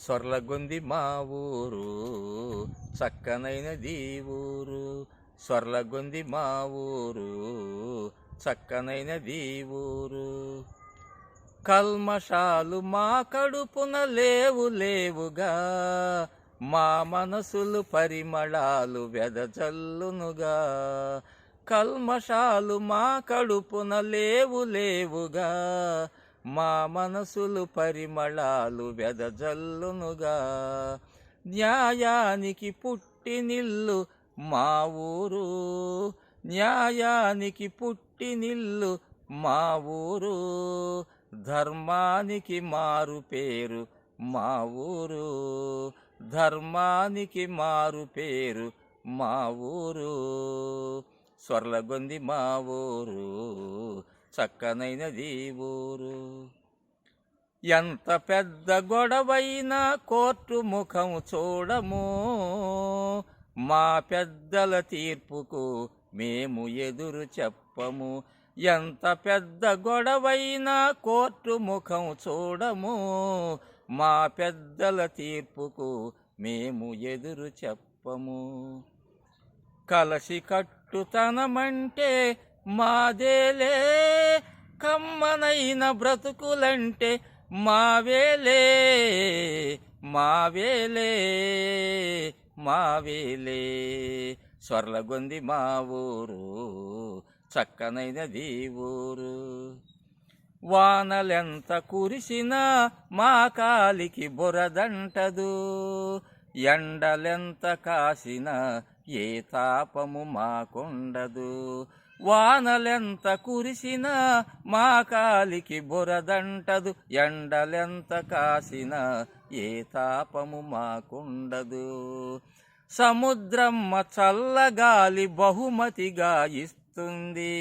స్వర్లగొంది మా ఊరు చక్కనైనది ఊరు. స్వర్లగొంది మా ఊరు చక్కనైనది ఊరు. కల్మషాలు మా కడుపున లేవు లేవుగా మా మనసులు పరిమళాలు వెదజల్లునుగా. కల్మషాలు మా కడుపున లేవు లేవుగా మా మనసులు పరిమళాలు వెదజల్లునుగా. న్యాయానికి పుట్టినిల్లు మా ఊరు. న్యాయానికి పుట్టినిల్లు మా ఊరు. ధర్మానికి మారు పేరు మా ఊరు. ధర్మానికి మారు పేరు మా ఊరు. స్వర్లగొంది మా ఊరు. చక్కనైనది ఊరు ఎంత పెద్ద గొడవైనా కోర్టు ముఖం చూడము. మా పెద్దల తీర్పుకు మేము ఎదురు చెప్పము. ఎంత పెద్ద గొడవైనా కోర్టు ముఖం చూడము. మా పెద్దల తీర్పుకు మేము ఎదురు చెప్పము. కలసి కట్టుతనమంటే మాదేలే. కమ్మనైన బ్రతుకులంటే మావేలే మావేలే మావేలే స్వర్లగొంది మా ఊరు చక్కనైనది ఊరు. వానలెంత కురిసినా మా కాలికి బురదంటదు. ఎండలెంత కాసినా ఏ తాపము మాకుండదు. వానలెంత కురిసినా మా కాలికి బురదంటదు ఎండలెంత కాసినా ఏ తాపము మాకుండదు. సముద్రమ్మ చల్లగాలి బహుమతిగా ఇస్తుంది.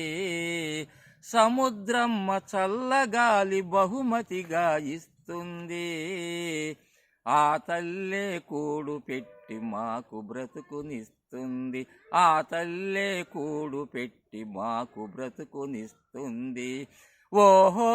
సముద్రమ్మ చల్లగాలి బహుమతిగా ఇస్తుంది. ఆ తల్లే కూడు పెట్టి మాకు బ్రతుకునిస్తుంది. ఆ తల్లే కూడు పెట్టి మాకు బ్రతుకునిస్తుంది. ఓహో